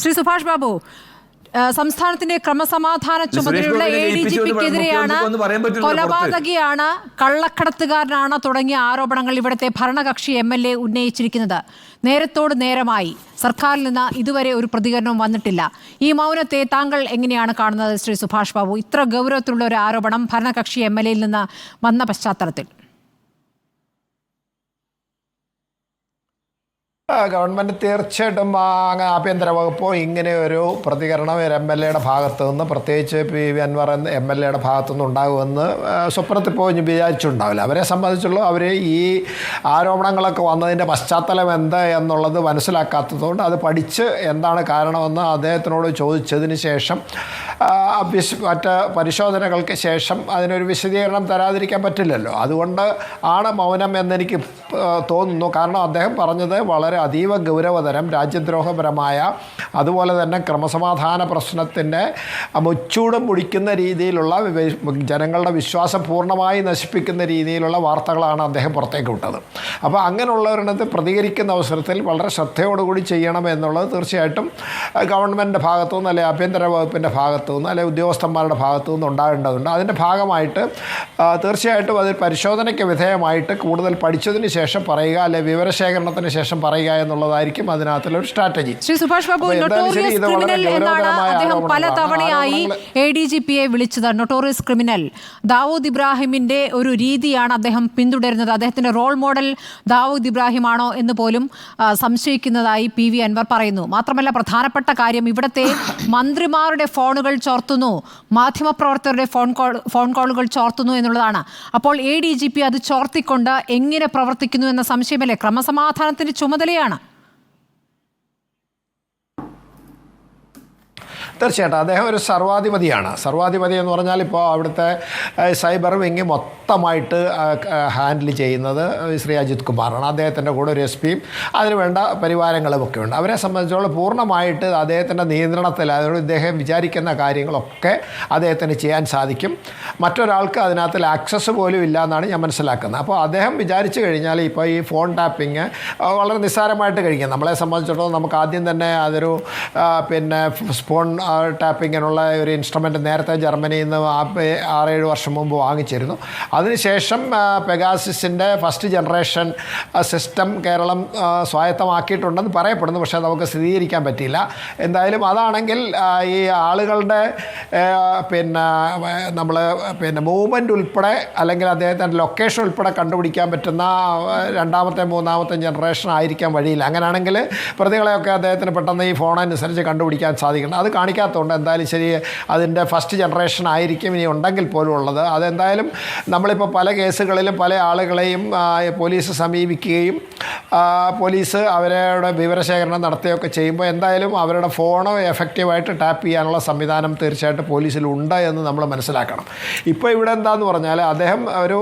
ശ്രീ സുഭാഷ് ബാബു സംസ്ഥാനത്തിന്റെ ക്രമസമാധാന ചുമതലയുള്ള എ ഡി ജി പിക്കെതിരെയാണ്. കൊലപാതകിയാണ് കള്ളക്കടത്തുകാരനാണ് തുടങ്ങിയ ആരോപണങ്ങൾ ഇവിടുത്തെ ഭരണകക്ഷി എം എൽ എ ഉന്നയിച്ചിരിക്കുന്നത്. നേരത്തോട് നേരമായി സർക്കാരിൽ നിന്ന് ഇതുവരെ ഒരു പ്രതികരണവും വന്നിട്ടില്ല. ഈ മൗനത്തെ താങ്കൾ എങ്ങനെയാണ് കാണുന്നത് ശ്രീ സുഭാഷ് ബാബു? ഇത്ര ഗൗരവത്തിലുള്ള ഒരു ആരോപണം ഭരണകക്ഷി എം എൽ എയിൽ നിന്ന് വന്ന പശ്ചാത്തലത്തിൽ. ആ, ഗവൺമെന്റ് തീർച്ചയായിട്ടും അങ്ങ് ആഭ്യന്തര വകുപ്പോ ഇങ്ങനെ ഒരു പ്രതികരണം ഒരു എം എൽ എയുടെ ഭാഗത്തു നിന്ന് പ്രത്യേകിച്ച് പി വി അൻവർ എന്ന എം എൽ എയുടെ ഭാഗത്തു നിന്ന് ഉണ്ടാകുമെന്ന് സ്വപ്നത്തിൽ പോയി വിചാരിച്ചിട്ടുണ്ടാവില്ല. അവരെ സംബന്ധിച്ചുള്ള അവർ ഈ ആരോപണങ്ങളൊക്കെ വന്നതിന്റെ പശ്ചാത്തലം എന്ത് എന്നുള്ളത് മനസ്സിലാക്കാത്തതുകൊണ്ട് അത് പഠിച്ച് എന്താണ് കാരണമെന്ന് അദ്ദേഹത്തിനോട് ചോദിച്ചതിന് ശേഷം വിശ് മറ്റ് പരിശോധനകൾക്ക് ശേഷം അതിനൊരു വിശദീകരണം തരാതിരിക്കാൻ പറ്റില്ലല്ലോ. അതുകൊണ്ട് ആണ് മൗനം എന്നെനിക്ക് തോന്നുന്നു. കാരണം അദ്ദേഹം പറഞ്ഞത് വളരെ അതീവ ഗൗരവതരം രാജ്യദ്രോഹപരമായ അതുപോലെ തന്നെ ക്രമസമാധാന പ്രശ്നത്തിന്റെ മുച്ചൂടും മുടിക്കുന്ന രീതിയിലുള്ള ജനങ്ങളുടെ വിശ്വാസം പൂർണമായി നശിപ്പിക്കുന്ന രീതിയിലുള്ള വാർത്തകളാണ് അദ്ദേഹം പുറത്തേക്ക് വിട്ടത്. അപ്പോൾ അങ്ങനെയുള്ളവരിടത്ത് പ്രതികരിക്കുന്ന അവസരത്തിൽ വളരെ ശ്രദ്ധയോടുകൂടി ചെയ്യണം എന്നുള്ളത് തീർച്ചയായിട്ടും ഗവൺമെന്റിന്റെ ഭാഗത്തു നിന്ന് അല്ലെങ്കിൽ ആഭ്യന്തര വകുപ്പിന്റെ ഭാഗത്തു നിന്ന് അല്ലെങ്കിൽ ഉദ്യോഗസ്ഥന്മാരുടെ ഭാഗത്തു നിന്ന് ഉണ്ടാകേണ്ടതുണ്ട്. അതിന്റെ ഭാഗമായിട്ട് തീർച്ചയായിട്ടും അതിൽ പരിശോധനയ്ക്ക് വിധേയമായിട്ട് കൂടുതൽ പഠിച്ചതിന് ശേഷം പറയുക അല്ലെങ്കിൽ വിവരശേഖരണത്തിന് ശേഷം പറയുക എന്നുള്ളതായിരിക്കും അതിനകത്തുള്ള ഒരു സ്ട്രാറ്റജി. ശ്രീ സുഭാഷ് ബാബു അദ്ദേഹം പല. തവണയായി എ ഡി ജി പിയെ വിളിച്ചത് നൊട്ടോറിയസ് ക്രിമിനൽ ദാവൂദ് ഇബ്രാഹിമിന്റെ ഒരു രീതിയാണ് അദ്ദേഹം പിന്തുടരുന്നത്. അദ്ദേഹത്തിന്റെ റോൾ മോഡൽ ദാവൂദ് ഇബ്രാഹിം ആണോ എന്ന് പോലും സംശയിക്കുന്നതായി പി വി അൻവർ പറയുന്നു. മാത്രമല്ല പ്രധാനപ്പെട്ട കാര്യം ഇവിടുത്തെ മന്ത്രിമാരുടെ ഫോണുകൾ ചോർത്തുന്നു. മാധ്യമപ്രവർത്തകരുടെ ഫോൺ കോൾ ഫോൺ കോളുകൾ ചോർത്തുന്നു എന്നുള്ളതാണ്. അപ്പോൾ എ ഡി ജി പി അത് ചോർത്തിക്കൊണ്ട് എങ്ങനെ പ്രവർത്തിക്കുന്നു എന്ന സംശയമല്ലേ? ക്രമസമാധാനത്തിന്റെ ചുമതലയാണ്. തീർച്ചയായിട്ടും. അദ്ദേഹം ഒരു സർവാധിപതിയാണ്. സർവാധിപതി എന്ന് പറഞ്ഞാൽ ഇപ്പോൾ അവിടുത്തെ സൈബർ വിങ് മൊത്തമായിട്ട് ഹാൻഡിൽ ചെയ്യുന്നത് ശ്രീ അജിത് കുമാറാണ്. അദ്ദേഹത്തിന്റെ കൂടെ ഒരു എസ് പിയും അതിനുവേണ്ട പരിവാരങ്ങളും ഒക്കെ ഉണ്ട്. അവരെ സംബന്ധിച്ചോളം പൂർണമായിട്ട് അദ്ദേഹത്തിന്റെ നിയന്ത്രണത്തിൽ അതുകൊണ്ട് ഇദ്ദേഹം വിചാരിക്കുന്ന കാര്യങ്ങളൊക്കെ അദ്ദേഹത്തിന് ചെയ്യാൻ സാധിക്കും. മറ്റൊരാൾക്ക് അതിനകത്തിൽ ആക്സസ് പോലും ഇല്ല എന്നാണ് ഞാൻ മനസ്സിലാക്കുന്നത്. അപ്പോൾ അദ്ദേഹം വിചാരിച്ചു കഴിഞ്ഞാൽ ഇപ്പോൾ ഈ ഫോൺ ടാപ്പിങ് വളരെ നിസ്സാരമായിട്ട് കഴിക്കും. നമ്മളെ സംബന്ധിച്ചിടത്തോളം നമുക്ക് ആദ്യം തന്നെ അതൊരു പിന്നെ ഫോൺ ടാപ്പിങ്ങിനുള്ള ഒരു ഇൻസ്ട്രുമെന്റ് നേരത്തെ ജർമ്മനിയിൽ നിന്ന് ആറേഴ് വർഷം മുമ്പ് വാങ്ങിച്ചിരുന്നു. അതിനുശേഷം പെഗാസിസിന്റെ ഫസ്റ്റ് ജനറേഷൻ സിസ്റ്റം കേരളം സ്വായത്തമാക്കിയിട്ടുണ്ടെന്ന് പറയപ്പെടുന്നു. പക്ഷേ നമുക്ക് സ്ഥിരീകരിക്കാൻ പറ്റിയില്ല. എന്തായാലും അതാണെങ്കിൽ ഈ ആളുകളുടെ പിന്നെ നമ്മൾ പിന്നെ മൂവ്മെന്റ് ഉൾപ്പെടെ അല്ലെങ്കിൽ അദ്ദേഹത്തിന്റെ ലൊക്കേഷൻ ഉൾപ്പെടെ കണ്ടുപിടിക്കാൻ പറ്റുന്ന രണ്ടാമത്തെ മൂന്നാമത്തെ ജനറേഷൻ ആയിരിക്കാൻ വഴിയില്ല. അങ്ങനെയാണെങ്കിൽ പ്രതികളെയൊക്കെ അദ്ദേഹത്തിന് പെട്ടെന്ന് ഈ ഫോൺ അനുസരിച്ച് കണ്ടുപിടിക്കാൻ സാധിക്കണം. അത് കാണിക്കാത്തതുകൊണ്ട് എന്തായാലും ശരി അതിന്റെ ഫസ്റ്റ് ജനറേഷൻ ആയിരിക്കും ഇനി ഉണ്ടെങ്കിൽ പോലും ഉള്ളത്. അതെന്തായാലും നമ്മളിപ്പോൾ പല കേസുകളിലും പല ആളുകളെയും പോലീസ് സമീപിക്കുകയും പോലീസ് അവരുടെ വിവരശേഖരണം നടത്തുകയൊക്കെ ചെയ്യുമ്പോൾ എന്തായാലും അവരുടെ ഫോണോ എഫക്റ്റീവായിട്ട് ടാപ്പ് ചെയ്യാനുള്ള സംവിധാനം തീർച്ചയായിട്ടും പോലീസിലുണ്ട് എന്ന് നമ്മൾ മനസ്സിലാക്കണം. ഇപ്പോൾ ഇവിടെ എന്താന്ന് പറഞ്ഞാൽ അദ്ദേഹം ഒരു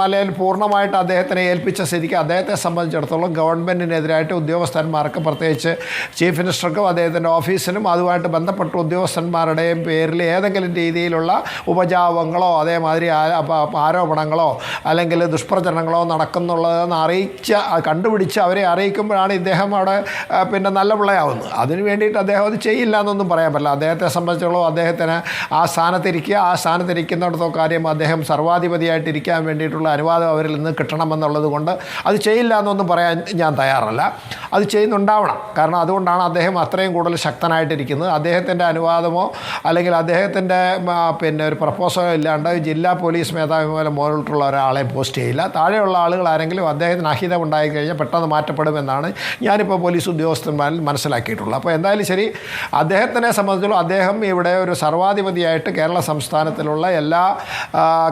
മലയിൽ പൂർണമായിട്ട് അദ്ദേഹത്തിനെ ഏൽപ്പിച്ച സ്ഥിതിക്ക് അദ്ദേഹത്തെ സംബന്ധിച്ചിടത്തോളം ഗവൺമെന്റിനെതിരായിട്ട് ഉദ്യോഗസ്ഥന്മാർക്ക് പ്രത്യേകിച്ച് ചീഫ് മിനിസ്റ്റർക്കും അദ്ദേഹത്തിന്റെ ഓഫീസിനും അതുമായിട്ട് ബന്ധപ്പെട്ട ഉദ്യോഗസ്ഥന്മാരുടെയും പേരിൽ ഏതെങ്കിലും രീതിയിലുള്ള ഉപജാപങ്ങളോ അതേമാതിരി ആരോപണങ്ങളോ അല്ലെങ്കിൽ ദുഷ്പ്രചരണങ്ങളോ നടക്കുന്നുള്ളതെന്ന് അറിയിച്ച കണ്ടുപിടിച്ച് അവരെ അറിയിക്കുമ്പോഴാണ് ഇദ്ദേഹം അവിടെ പിന്നെ നല്ല പിള്ളയാവുന്നത്. അതിന് വേണ്ടിയിട്ട് അദ്ദേഹം അത് ചെയ്യില്ല എന്നൊന്നും പറയാൻ പറ്റില്ല. അദ്ദേഹത്തെ സംബന്ധിച്ചോളം അദ്ദേഹത്തിന് ആ സ്ഥാനത്തിരിക്കുക ആ സ്ഥാനത്തിരിക്കുന്നിടത്തോ കാര്യം അദ്ദേഹം സർവാധിപതിയായിട്ടിരിക്കാൻ വേണ്ടിയിട്ടുള്ള അനുവാദം അവരിൽ നിന്ന് കിട്ടണമെന്നുള്ളത് കൊണ്ട് അത് ചെയ്യില്ല എന്നൊന്നും പറയാൻ ഞാൻ തയ്യാറല്ല. അത് ചെയ്യുന്നുണ്ടാവണം. കാരണം അതുകൊണ്ടാണ് അദ്ദേഹം അത്രയും കൂടുതൽ ശക്തനായിട്ടിരിക്കുന്നത്. അദ്ദേഹത്തിന്റെ അനുവാദമോ അല്ലെങ്കിൽ അദ്ദേഹത്തിന്റെ പിന്നെ ഒരു പ്രപ്പോസലോ ഇല്ലാണ്ട് ജില്ലാ പോലീസ് മേധാവി പോലെ മുകളിലുള്ള ഒരാളെ പോസ്റ്റ് ചെയ്യില്ല. താഴെയുള്ള ആളുകൾ ആരെങ്കിലും അദ്ദേഹത്തിന് അഹിതം ഉണ്ടായി കഴിഞ്ഞാൽ പെട്ടെന്ന് മാറ്റപ്പെടുമെന്നാണ് ഞാനിപ്പോൾ പോലീസ് ഉദ്യോഗസ്ഥന്മാരിൽ മനസ്സിലാക്കിയിട്ടുള്ളത്. അപ്പോൾ എന്തായാലും ശരി അദ്ദേഹത്തിനെ സംബന്ധിച്ചുള്ള അദ്ദേഹം ഇവിടെ ഒരു സർവാധിപതിയായിട്ട് കേരള സംസ്ഥാനത്തിലുള്ള എല്ലാ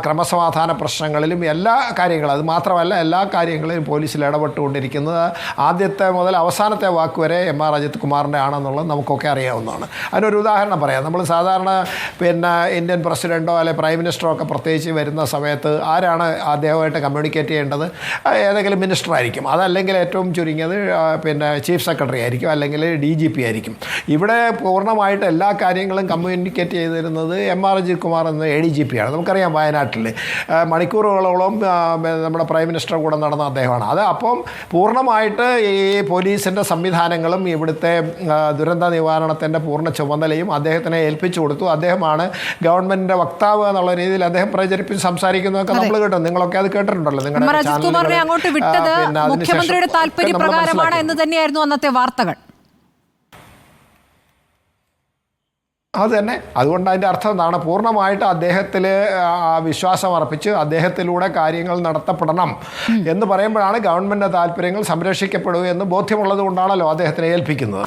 ക്രമസമാധാന പ്രശ്നങ്ങളിലും എല്ലാ കാര്യങ്ങളും അത് മാത്രമല്ല എല്ലാ കാര്യങ്ങളിലും പോലീസിൽ ഇടപെട്ടുകൊണ്ടിരിക്കുന്നത് ആദ്യത്തെ മുതൽ അവസാനത്തെ വാക്ക് വരെ എം ആർ അജിത് കുമാറിന്റെ ആണെന്നുള്ളത് നമുക്കൊക്കെ അറിയാവുന്നതാണ്. എന്നാണ് അതിനൊരു ഉദാഹരണം പറയാം. നമ്മൾ സാധാരണ പിന്നെ ഇന്ത്യൻ പ്രസിഡന്റോ അല്ലെ പ്രൈം മിനിസ്റ്ററോ ഒക്കെ പ്രത്യേകിച്ച് വരുന്ന സമയത്ത് ആരാണ് അദ്ദേഹമായിട്ട് കമ്മ്യൂണിക്കേറ്റ് ചെയ്യേണ്ടത്? ഏതെങ്കിലും മിനിസ്റ്റർ ആയിരിക്കും. അതല്ലെങ്കിൽ ഏറ്റവും ചുരുങ്ങിയത് പിന്നെ ചീഫ് സെക്രട്ടറി ആയിരിക്കും. അല്ലെങ്കിൽ ഡി ജി പി ആയിരിക്കും. ഇവിടെ പൂർണമായിട്ട് എല്ലാ കാര്യങ്ങളും കമ്മ്യൂണിക്കേറ്റ് ചെയ്തിരുന്നത് എം ആർ അജിത് കുമാർ എന്ന എ ഡി ജി പി ആണ്. നമുക്കറിയാം വയനാട്ടിൽ. മണിക്കൂറുകളോളം നമ്മുടെ പ്രൈം മിനിസ്റ്റർ കൂടെ നടന്ന അദ്ദേഹമാണ്. അത് അപ്പം പൂർണമായിട്ട് ഈ പോലീസിന്റെ സംവിധാനങ്ങളും ഇവിടുത്തെ ദുരന്ത നിവാരണത്തിന്റെ പൂർണ ചുമതലയും അദ്ദേഹത്തിനെ ഏൽപ്പിച്ചു കൊടുത്തു. അദ്ദേഹമാണ് ഗവൺമെന്റിന്റെ വക്താവ് എന്നുള്ള രീതിയിൽ അദ്ദേഹം പ്രചരിപ്പിച്ച് സംസാരിക്കുന്നതൊക്കെ നമ്മൾ കേട്ടു. നിങ്ങളൊക്കെ അത് കേട്ടിട്ടുണ്ടല്ലോ. നിങ്ങളുടെ. അങ്ങോട്ട് വിട്ടത് മുഖ്യമന്ത്രിയുടെ താല്പര്യപ്രകാരമാണ് എന്ന് തന്നെയായിരുന്നു അന്നത്തെ വാർത്തകൾ. അത് തന്നെ. അതുകൊണ്ട് അതിന്റെ അർത്ഥം എന്താണ്? പൂർണമായിട്ട് അദ്ദേഹത്തിൽ വിശ്വാസം അർപ്പിച്ച് അദ്ദേഹത്തിലൂടെ കാര്യങ്ങൾ നടത്തപ്പെടണം എന്ന് പറയുമ്പോഴാണ് ഗവൺമെന്റ് താല്പര്യങ്ങൾ സംരക്ഷിക്കപ്പെടുക എന്ന് ബോധ്യമുള്ളത് കൊണ്ടാണല്ലോ അദ്ദേഹത്തിനെ ഏൽപ്പിക്കുന്നത്.